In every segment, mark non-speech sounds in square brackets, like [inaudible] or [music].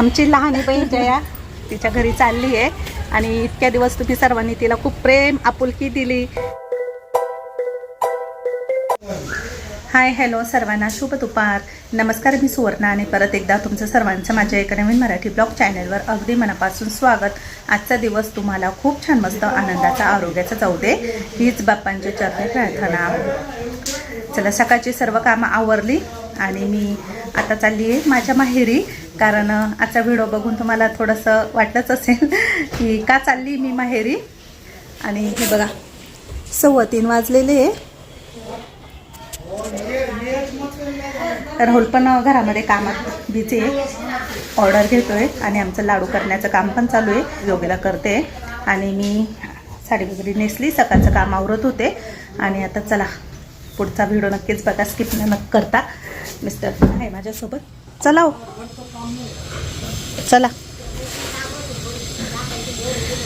आमची लहान बहीण जया तिच्या घरी चालली आहे. आणि इतक्या दिवस तुम्ही सर्वांनी तिला खूप प्रेम आपुलकी दिली. हाय हॅलो सर्वांना शुभ दुपार. नमस्कार मी सुवर्णा आणि परत एकदा तुमचं सर्वांचं माझ्या एका नवीन मराठी ब्लॉग चॅनलवर अगदी मनापासून स्वागत. आजचा दिवस तुम्हाला खूप छान मस्त आनंदाचा आरोग्याचा जाऊ दे हीच बाप्पांची चरणी प्रार्थना. चला सकाळची सर्व कामं आवरली आणि मी आता चालली आहे माझ्या माहेरी. कारण आजचा व्हिडिओ बघून तुम्हाला थोडंसं वाटलंच असेल [laughs] की का चालली मी माहेरी. आणि हे बघा सव्वा तीन वाजलेले आहे. राहुल पण घरामध्ये कामात बिझी ऑर्डर ऑर्डर घेतोय आणि आमचं लाडू करण्याचं काम पण चालू आहे. योगीला करते. आणि मी साडी वगैरे नेसली सकाळचं काम आवरत होते. आणि आता चला पुढचा व्हिडिओ नक्कीच बघा स्किप न करता. मिस्टर आहे माझ्यासोबत. चला हो. चला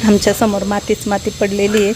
आमच्यासमोर मातीच माती पडलेली आहे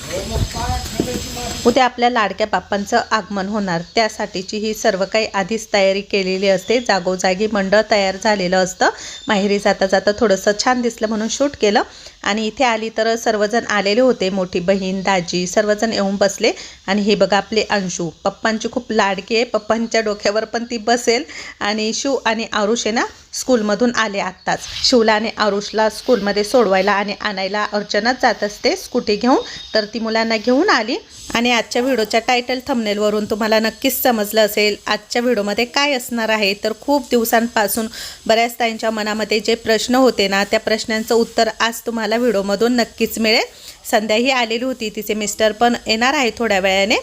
उद्या आपल्या लाडक्या बाप्पांचं आगमन होणार. त्यासाठीची ही सर्व काही आधीच तयारी केलेली असते. जागोजागी मंडळ तयार झालेलं असतं. माहेरी जाता जाता थोडंसं छान दिसलं म्हणून शूट केलं. आणि इथे आली तर सर्वजण आलेले होते. मोठी बहीण दाजी सर्वजण येऊन बसले. आणि हे बघा आपले अंशू. पप्पांची खूप लाडकी आहे. पप्पांच्या डोक्यावर पण ती बसेल. आणि शिव आणि आरुष आहे ना स्कूलमधून आले आत्ताच. शिवला आणि आरुषला स्कूलमध्ये सोडवायला आणि आणायला अर्चनाच जात असते. स्कूटी घेऊन. तर ती मुलांना घेऊन आली. आणि आजच्या व्हिडिओच्या टायटल थंबनेलवरून तुम्हाला नक्कीच समजलं असेल आजच्या व्हिडिओमध्ये काय असणार आहे? तर खूप दिवसांपासून बऱ्याच ताईंच्या मनामध्ये जे प्रश्न होते ना त्या प्रश्नांचं उत्तर आज तुम्हाला व्हिडिओमधून नक्कीच मिळेल. संध्याही आलेली होती तिचे मिस्टर पण येणार आहे थोड्या वेळाने.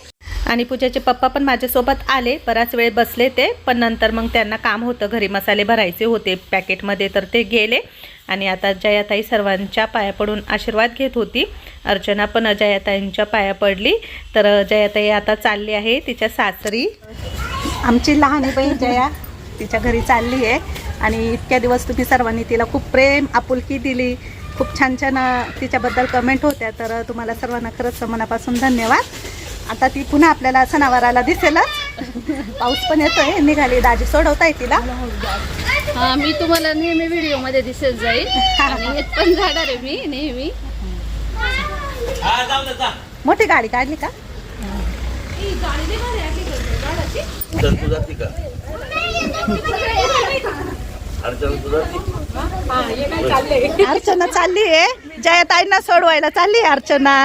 आणि पूजाचे पप्पा पण माझ्यासोबत आले. बराच वेळ बसले ते. पण नंतर मग त्यांना काम होतं. घरी मसाले भरायचे होते पॅकेटमध्ये तर ते गेले. आणि आता जयाताई सर्वांच्या पाया पडून आशीर्वाद घेत होती. अर्चना पण अजयाताईंच्या पाया पडली. तर जयाताई आता चालली आहे तिच्या सासरी. आमची लहान बहीण जया तिच्या घरी चालली आहे. आणि इतक्या दिवस तुम्ही सर्वांनी तिला खूप प्रेम आपुलकी दिली. खूप छान छान तिच्याबद्दल कमेंट होत्या. तर तुम्हाला सर्वांना खरंच मनापासून धन्यवाद. आता ती पुन्हा आपल्याला सणावाराला दिसेलच. पाऊस पण येतोय निघाली दाजी सोडवताय तिला. हा मी तुम्हाला नेहमी व्हिडिओमध्ये दिसत जाईल आणि येत पण जाणार आहे मी नेहमी. मोठी गाडी काढली का? अर्चना चालली आहे जयताईंना सोडवायला चालली आहे अर्चना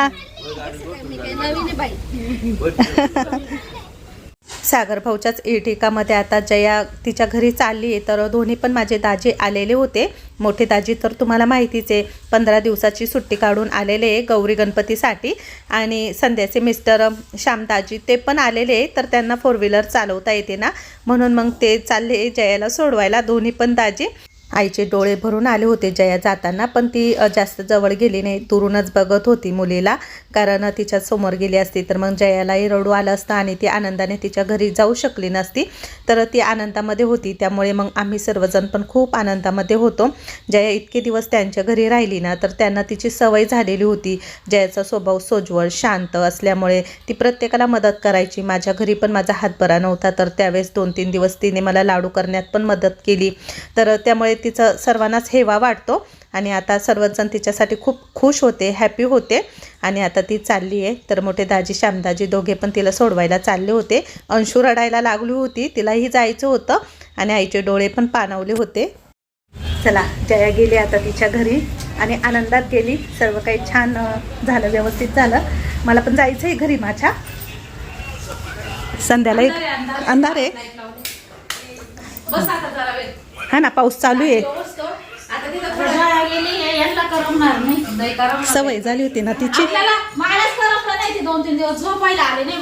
सागर भाऊच्याच इटिकामध्ये आता जया तिच्या घरी चालली आहे तर दोन्ही पण माझे दाजी आलेले होते. मोठे दाजी तर तुम्हाला माहितीच आहे पंधरा दिवसाची सुट्टी काढून आलेले आहे गौरी गणपतीसाठी. आणि संध्याचे मिस्टर श्यामदाजी ते पण आलेले आहे तर त्यांना फोर व्हीलर चालवता येते ना. म्हणून मग ते चालले जयाला सोडवायला दोन्ही पण दाजी. आईचे डोळे भरून आले होते जया जाताना पण ती जास्त जवळ गेली नाही. दुरूनच बघत होती मुलीला. कारण तिच्या समोर गेली असती तर मग जयालाही रडू आलं असतं आणि ती आनंदाने तिच्या घरी जाऊ शकली नसती. तर ती आनंदामध्ये होती. त्यामुळे मग आम्ही सर्वजण पण खूप आनंदामध्ये होतो. जया इतके दिवस त्यांच्या घरी राहिली ना तर त्यांना तिची सवय झालेली होती. जयाचा स्वभाव सोज्वळ शांत असल्यामुळे ती प्रत्येकाला मदत करायची. माझ्या घरी पण माझा हातभरा नव्हता तर त्यावेळेस दोन तीन दिवस तिने मला लाडू करण्यात पण मदत केली. तर त्यामुळे तिचं सर्वांनाच हेवा वाटतो. आणि आता सर्वजण तिच्यासाठी खूप खुश होते हॅपी होते. आणि आता ती चालली आहे. तर मोठे दाजी श्यामदाजी दोघे पण तिला सोडवायला चालले होते. अंशू रडायला लागली होती. तिलाही जायचं होतं. आणि आईचे डोळे पण पाणवले होते. चला जया गेली आता तिच्या घरी. आणि आनंदात गेली. सर्व काही छान झालं व्यवस्थित झालं. मला पण जायचं आहे घरी माझ्या. संध्याला एक अंधार आहे. हा ना पाऊस चालू आहे. सवय झाली होती ना तिची. दोन तीन दिवस. झोपायला आले नाही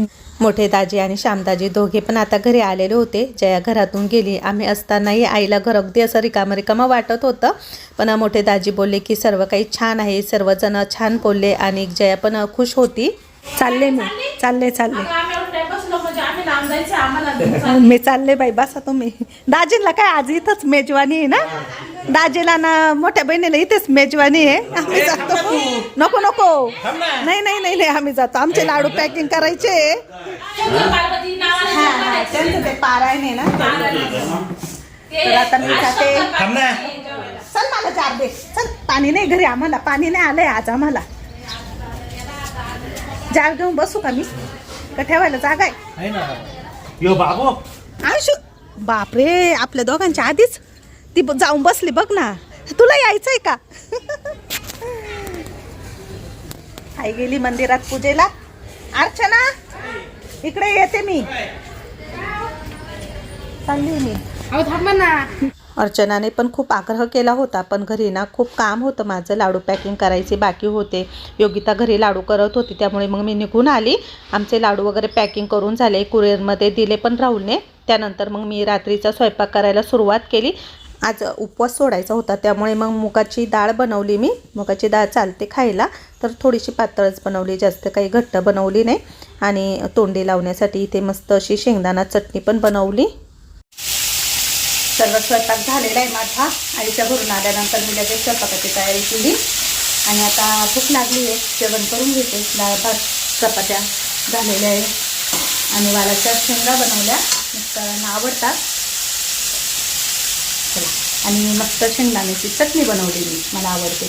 [laughs] मोठे दाजी आणि श्यामदाजी दोघे पण आता घरी आलेले होते. जया घरातून गेली. आम्ही असतानाही आईला घर अगदी असं रिकामं रिकामं वाटत होतं. पण मोठे दाजी बोलले की सर्व काही छान आहे. सर्वजण छान बोलले आणि जया पण खुश होती. चालले मी चालले. चालले म्हणजे [laughs] मी चालले बाई बसा तुम्ही. दाजीला काय आज इथंच मेजवानी आहे ना? दाजीला ना मोठ्या बहिणीला इथेच मेजवानी आहे. आम्ही जातो. नको नको. नाही नाही नाही नाही आम्ही जातो. आमचे लाडू पॅकिंग करायचे हा, हा, त्यांचं ते पारायण आहे ना. तर आता मी जाते. चल मला जार दे. चल पाणी नाही घरी आम्हाला. पाणी नाही आलंय आज आम्हाला. जार घेऊन बसू का मी? का ठेवायला जागा आहे? यो बाबू. आयुष बापरे आपल्या दोघांच्या आधीच. ती ब- जाऊन बसली बघ ना. तुला यायचंय का? आई गेली मंदिरात पूजेला. अर्चना इकडे येते मी. चालली मी. अहो थांबा ना. अर्चनाने पण खूप आग्रह केला होता पण घरी ना खूप काम होतं. माझं लाडू पॅकिंग करायचे बाकी होते. योगिता घरी लाडू करत होती त्यामुळे मग मी निघून आली. आमचे लाडू वगैरे पॅकिंग करून झाले. कुरिअरमध्ये दिले पण राहुलने. त्यानंतर मग मी रात्रीचा स्वयंपाक करायला सुरुवात केली. आज उपवास सोडायचा होता त्यामुळे मग मुगाची डाळ बनवली मी. मुगाची डाळ चालते खायला तर थोडीशी पातळच बनवली जास्त काही घट्ट बनवली नाही. आणि तोंडी लावण्यासाठी इथे मस्त अशी शेंगदाणा चटणी पण बनवली. सर्व स्वयंपाक झालेला आहे माझा आईच्या घरून आल्यानंतर मी लगेच स्वयंपाकाची तयारी केली. आणि आता भूक लागली आहे जेवण करून घेते. डाळ भात चपात्या झालेल्या आहे आणि वालाच्या शेंगा बनवल्या. मिस्टरांना आवडतात. आणि मस्त शेंगदाण्याची चटणी बनवलेली. मला आवडते.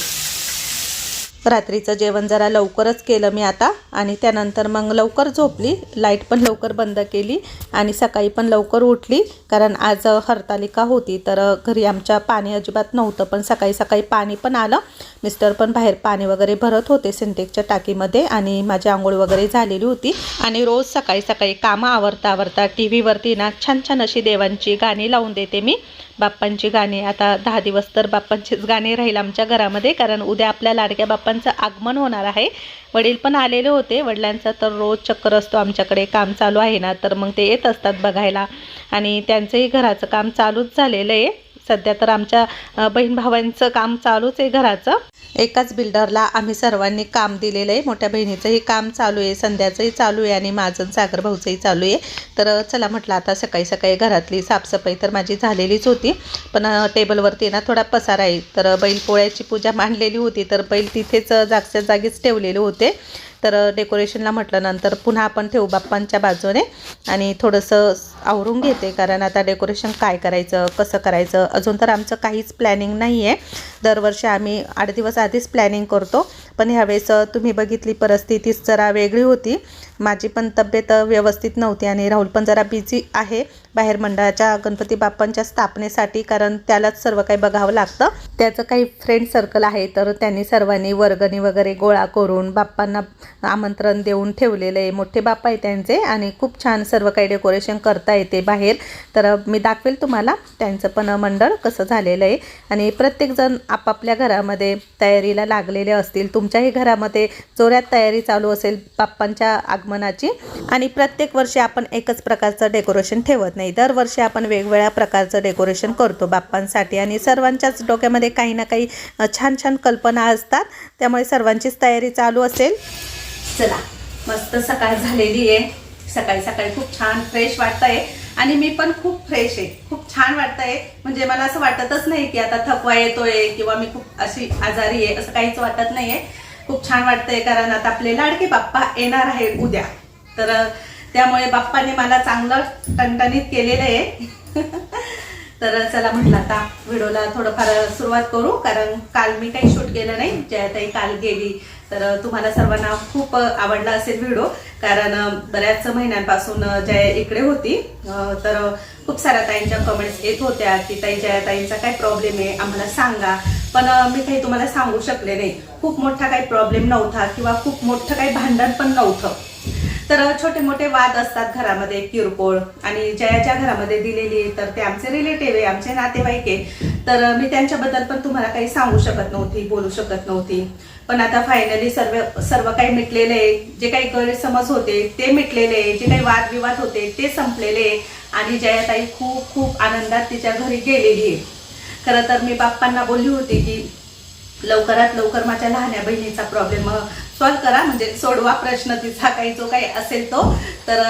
रात्रीचं जेवण जरा लवकरच केलं मी आता. आणि त्यानंतर मग लवकर झोपली. लाइट पण लवकर बंद केली. आणि सकाळी पण लवकर उठली. कारण आज हरतालिका होती. तर घरी आमच्या पाणी अजिबात नव्हतं. पण सकाळी सकाळी पाणी पण आलं. मिस्टर पण बाहेर पाणी वगैरे भरत होते सिंटेकच्या टाकीमध्ये. आणि माझी आंघोळ वगैरे झालेली होती. आणि रोज सकाळी सकाळी कामं आवरता आवरता टी व्हीवरती ना छान छान अशी देवांची गाणी लावून देते मी. बाप्पांची गाणी. आता दहा दिवस तर बाप्पांचीच गाणी राहील आमच्या घरामध्ये कारण उद्या आपल्या लाडक्या बाप्पांचं आगमन होणार आहे. वडील पण आलेले होते. वडिलांचा तर रोज चक्कर असतो. आमच्याकडे काम चालू आहे ना तर मग ते येत असतात बघायला. आणि त्यांचंही घराचं काम चालूच झालेलं आहे. सध्या तर आमच्या बहीण भावांचं काम चालूच आहे घराचं. एकाच बिल्डरला आम्ही सर्वांनी काम दिलेलं आहे. मोठ्या बहिणीचंही काम चालू आहे संध्याचंही चालू आहे आणि माझं सागर भाऊचंही चालू आहे. तर चला म्हटलं आता सकाळी सकाळी घरातली साफसफाई तर माझी झालेलीच होती. पण टेबलवरती ना थोडा पसारा आहे. तर बैल पोळ्याची पूजा मांडलेली होती. तर बैल तिथेच जागच्या जागीच ठेवलेले होते. तर डेकोरेशनला म्हटलं नंतर पुन्हा आपण ठेवू बाप्पांच्या बाजूने आणि थोडंसं आवरून घेते कारण आता डेकोरेशन काय करायचं कसं करायचं अजून तर आमचं काहीच प्लॅनिंग नाही आहे दरवर्षी आम्ही आठ दिवस आधीच प्लॅनिंग करतो पण ह्यावेळेस तुम्ही बघितली परिस्थितीच जरा वेगळी होती. माझी पण तब्येत व्यवस्थित नव्हती आणि राहुल पण जरा बिझी आहे बाहेर मंडळाच्या गणपती बाप्पांच्या स्थापनेसाठी कारण त्यालाच सर्व काही बघावं लागतं. त्याचं काही फ्रेंड सर्कल आहे तर त्यांनी सर्वांनी वर्गणी वगैरे गोळा करून बाप्पांना आमंत्रण देऊन ठेवलेलं आहे. मोठे बाप्पा आहे त्यांचे आणि खूप छान सर्व काही डेकोरेशन करता येते बाहेर. तर मी दाखवेल तुम्हाला त्यांचं पण मंडळ कसं झालेलं आहे. आणि प्रत्येकजण आपापल्या घरामध्ये तयारीला लागलेले असतील. तुमच्याही घरामध्ये जोऱ्यात तयारी चालू असेल बाप्पांच्या आग आगमनाची आणि प्रत्येक वर्षी आपण एकच प्रकारचं डेकोरेशन ठेवत नाही. दरवर्षी आपण वेगवेगळ्या प्रकारचं डेकोरेशन करतो बाप्पांसाठी. आणि सर्वांच्याच डोक्यामध्ये काही ना काही छान छान कल्पना असतात. त्यामुळे सर्वांचीच तयारी चालू असेल. चला मस्त सकाळ झालेली आहे. सकाळी सकाळी खूप छान फ्रेश वाटतंय. आणि मी पण खूप फ्रेश आहे. खूप छान वाटतंय. म्हणजे मला असं वाटतच नाही की आता थकवा येतोय किंवा मी खूप अशी आजारी आहे असं काहीच वाटत नाहीये. खूप छान वाटतंय कारण आता आपले लाडके बाप्पा येणार आहे उद्या. तर त्यामुळे बाप्पाने मला चांगलं टणटणीत केलेलं आहे. [laughs] तर चला म्हटलं आता व्हिडिओला थोडंफार सुरुवात करू कारण काल मी काही शूट केलं नाही जयाताई काल गेली. तर तुम्हाला सर्वांना खूप आवडला असेल व्हिडिओ कारण बऱ्याच महिन्यांपासून जया इकडे होती. तर खूप साऱ्या ताईंच्या कमेंट्स येत होत्या की ताई जयाताईंचा काय प्रॉब्लेम आहे? आम्हाला सांगा. पण मी काही तुम्हाला सांगू शकले नाही. खूप मोठा काही प्रॉब्लेम नव्हता किंवा खूप मोठं काही भांडण पण नव्हतं. तर छोटे मोठे वाद असतात घरामध्ये किरकोळ. आणि जयाच्या घरामध्ये दिलेली आहे, तर ते आमचे रिलेटिव्ह आहे आमचे नातेवाईक आहे. तर मी त्यांच्याबद्दल पण तुम्हाला काही सांगू शकत नव्हती बोलू शकत नव्हती. पण आता फायनली सर्व सर्व काही मिटलेले आहे. जे काही गैरसमज होते ते मिटलेले आहे. जे काही वादविवाद होते ते संपलेले आहे. आणि जयाताई खूप खूप आनंदात तिच्या घरी गेलेली आहे. खरं तर मी बाप्पांना बोलली होती की लवकरात लवकर माझ्या लहान्या बहिणीचा प्रॉब्लेम सॉल्व्ह करा. म्हणजे सोडवा प्रश्न तिचा काही जो काही असेल तो. तर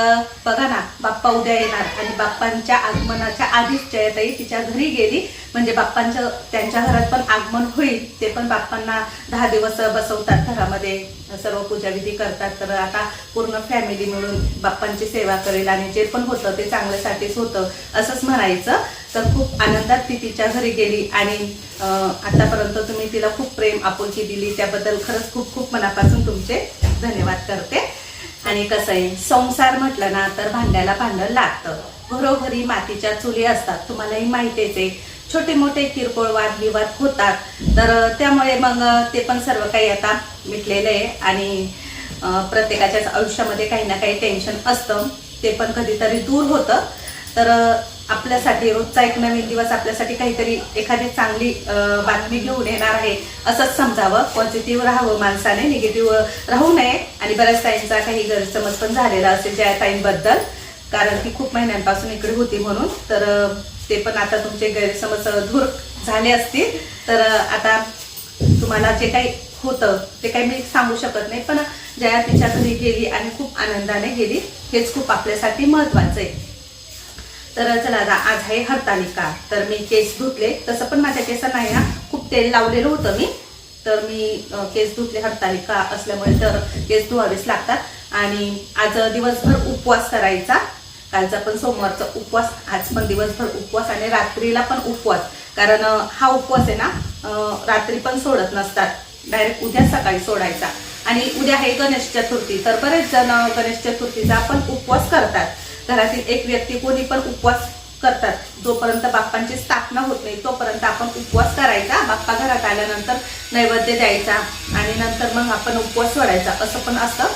बघा ना बाप्पा उद्या येणार आणि बाप्पांच्या आगमनाच्या आधीच जयताई तिच्या घरी गेली. म्हणजे बाप्पांच्या त्यांच्या घरात पण आगमन होईल ते पण बाप्पांना दहा दिवस बसवतात घरामध्ये. सर्व पूजाविधी करतात. तर आता पूर्ण फॅमिली मिळून बाप्पांची सेवा करेल आणि जे पण होतं ते चांगल्यासाठीच होतं असंच म्हणायचं. तर खूप आनंदात ती तिच्या घरी गेली आणि आतापर्यंत तुम्ही तिला खूप प्रेम आपुलकी दिली. त्याबद्दल खरंच खूप खूप मनापासून तुमचे धन्यवाद करते. आणि कसं आहे संसार म्हटलं ना तर भांड्याला भांडण लागतं. घरोघरी मातीच्या चुली असतात तुम्हालाही माहितीच आहे. छोटे मोठे किरकोळ वादविवाद होतात. तर त्यामुळे मग ते पण सर्व काही आता मिटलेलं आहे. आणि प्रत्येकाच्याच आयुष्यामध्ये काही ना काही टेन्शन असतं. ते पण कधीतरी दूर होतं. तर आपल्यासाठी रोजचा एक नवीन दिवस आपल्यासाठी काहीतरी एखादी चांगली बातमी घेऊन येणार आहे असंच समजावं. पॉझिटिव्ह राहावं माणसाने निगेटिव्ह राहू नये. आणि बऱ्याच ताईंचा काही गैरसमज पण झालेला असेल ज्या ताईंबद्दल. कारण ती खूप महिन्यांपासून इकडे होती म्हणून. तर ते पण आता तुमचे गैरसमज दूर झाले असतील. तर आता तुम्हाला जे काही होतं ते काही मी सांगू शकत नाही. पण जया तिच्या घरी गेली आणि खूप आनंदाने गेली. हेच खूप आपल्यासाठी महत्वाचं आहे. तर चला आता आज आहे हरतालिका. तर मी केस धुतले. तसं पण माझ्या केसांना आहे ना खूप तेल लावलेलं होतं मी. तर मी केस धुतले हरतालिका असल्यामुळे तर केस धुवावेच लागतात. आणि आज दिवसभर उपवास करायचा. कालचा पण सोमवारचा उपवास आज पण दिवसभर उपवास आणि रात्रीला पण उपवास. कारण हा उपवास आहे ना रात्री पण सोडत नसतात. डायरेक्ट उद्या सकाळी सोडायचा. आणि उद्या आहे गणेश चतुर्थी. तर बरेच जण गणेश चतुर्थीचा पण उपवास करतात. घरातील एक व्यक्ती कोणी पण उपवास करतात. जोपर्यंत बाप्पांची स्थापना होत नाही तोपर्यंत आपण उपवास करायचा. बाप्पा घरात आल्यानंतर नैवेद्य द्यायचा आणि नंतर मग आपण उपवास सोडायचा. असं पण असतं.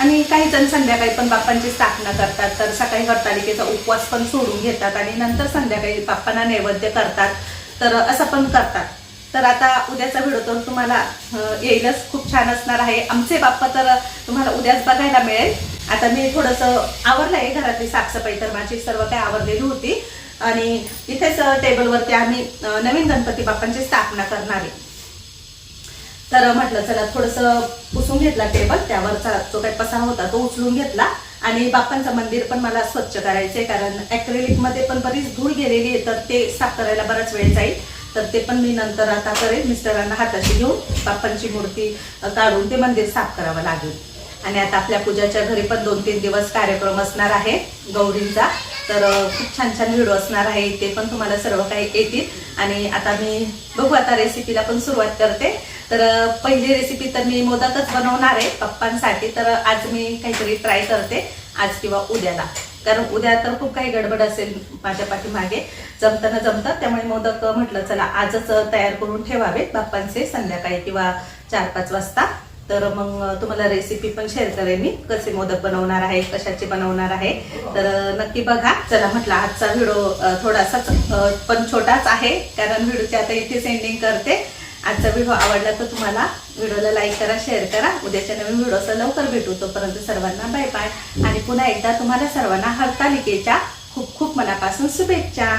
आणि काही जण संध्याकाळी पण बाप्पांची स्थापना करतात. तर सकाळी हरतालिकेचा उपवास पण सोडून घेतात आणि नंतर संध्याकाळी बाप्पांना नैवेद्य करतात. तर असं पण करतात. तर आता उद्याचा व्हिडिओ तर तुम्हाला येईलच. खूप छान असणार आहे. आमचे बाप्पा तर तुम्हाला उद्याच बघायला मिळेल. आता मी थोडंसं आवरलं आहे घरातली साफसफाई तर माझी सर्व काही आवरलेली होती. आणि इथेच टेबलवरती आम्ही नवीन गणपती बाप्पांची स्थापना करणार आहे. तर म्हटलं चला थोडंसं पुसून घेतला टेबल त्यावरचा जो काही पसा होता तो उचलून घेतला. आणि बाप्पांचं मंदिर पण मला स्वच्छ करायचंय कारण ऍक्रेलिकमध्ये पण बरीच धूळ गेलेली आहे तर ते साफ करायला बराच वेळ जाईल. तर ते पण मी नंतर आता करेन मिस्टरांना हाताशी घेऊन बाप्पांची मूर्ती काढून ते मंदिर साफ करावं लागेल. आणि आता आपल्या पूजाच्या घरी पण दोन तीन दिवस कार्यक्रम असणार आहे गौरींचा. तर खूप छान छान व्हिडिओ असणार आहे. ते पण तुम्हाला सर्व काही येतील. आणि आता मी बघू आता रेसिपीला पण सुरुवात करते. तर पहिली रेसिपी तर मी मोदकच बनवणार आहे पप्पांसाठी. तर आज मी काहीतरी ट्राय करते. आज किंवा उद्याला. कारण उद्या तर खूप काही गडबड असेल माझ्या पाठीमागे. जमताना जमतात त्यामुळे मोदक म्हटलं चला आजच तयार करून ठेवावेत बाप्पांचे संध्याकाळी किंवा चार पाच वाजता. तर मग तुम्हाला रेसिपी पण शेअर करेन मी. कसे मोदक बनवणार आहे कशाचे बनवणार आहे. तर नक्की बघा. चला म्हटलं आजचा व्हिडिओ थोडासाच पण छोटाच आहे. कारण व्हिडिओची आता इथेच एंडिंग करते. आजचा व्हिडिओ आवडला तर तुम्हाला व्हिडिओला लाईक करा शेअर करा. उद्याच्या नवीन व्हिडिओचा लवकर भेटू. तोपर्यंत सर्वांना बाय बाय आणि पुन्हा एकदा तुम्हाला सर्वांना हरतालिकेच्या खूप खूप मनापासून शुभेच्छा.